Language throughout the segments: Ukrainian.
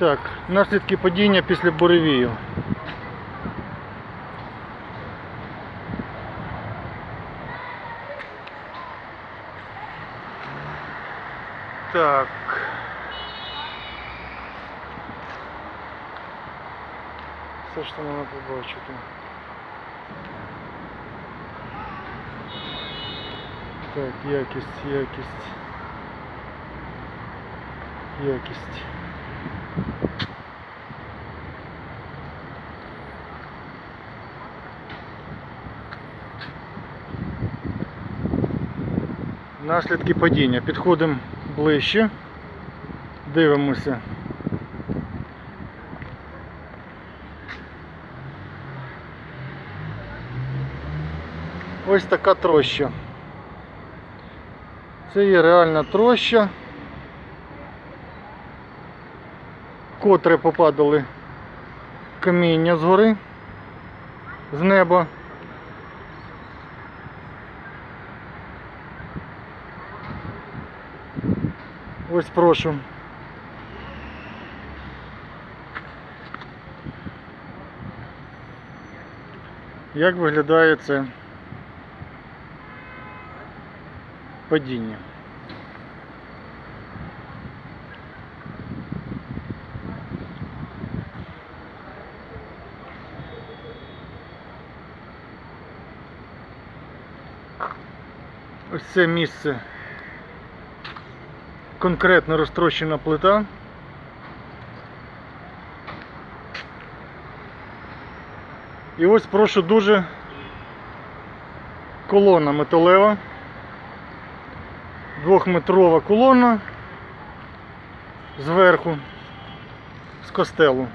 Так, наслідки падіння після буревію. Так. Все, що можна побачити. Так, якість, якість. Якість. Наслідки падіння. Підходимо ближче. Дивимося. Ось така троща. Це є реальна троща, котре попадали каміння згори, з неба. Ось прошу. Як виглядає це падіння? Ось це місце конкретно розтрощена плита. І ось прошу дуже колона металева. Двохметрова колона зверху з костелу.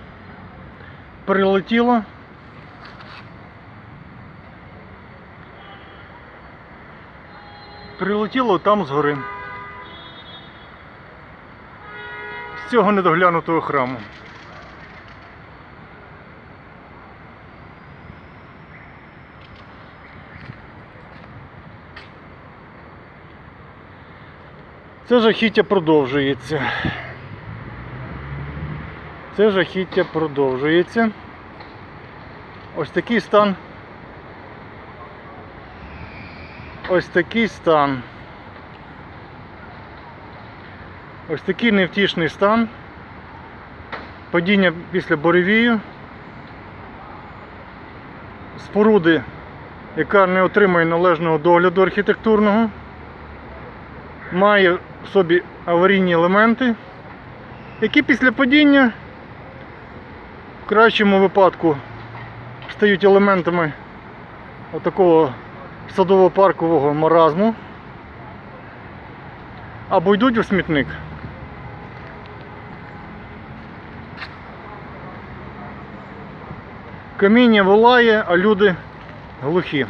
Прилетіла. Прилетіло там згори. З цього недоглянутого храму. Це жахіття продовжується. Це жахіття продовжується. Ось такий стан. Ось такий стан. Ось такий невтішний стан. Падіння після буревію. Споруди, яка не отримує належного догляду архітектурного, має в собі аварійні елементи, які після падіння в кращому випадку стають елементами отакого садово-паркового маразму або йдуть у смітник. Каміння волає, а люди глухі.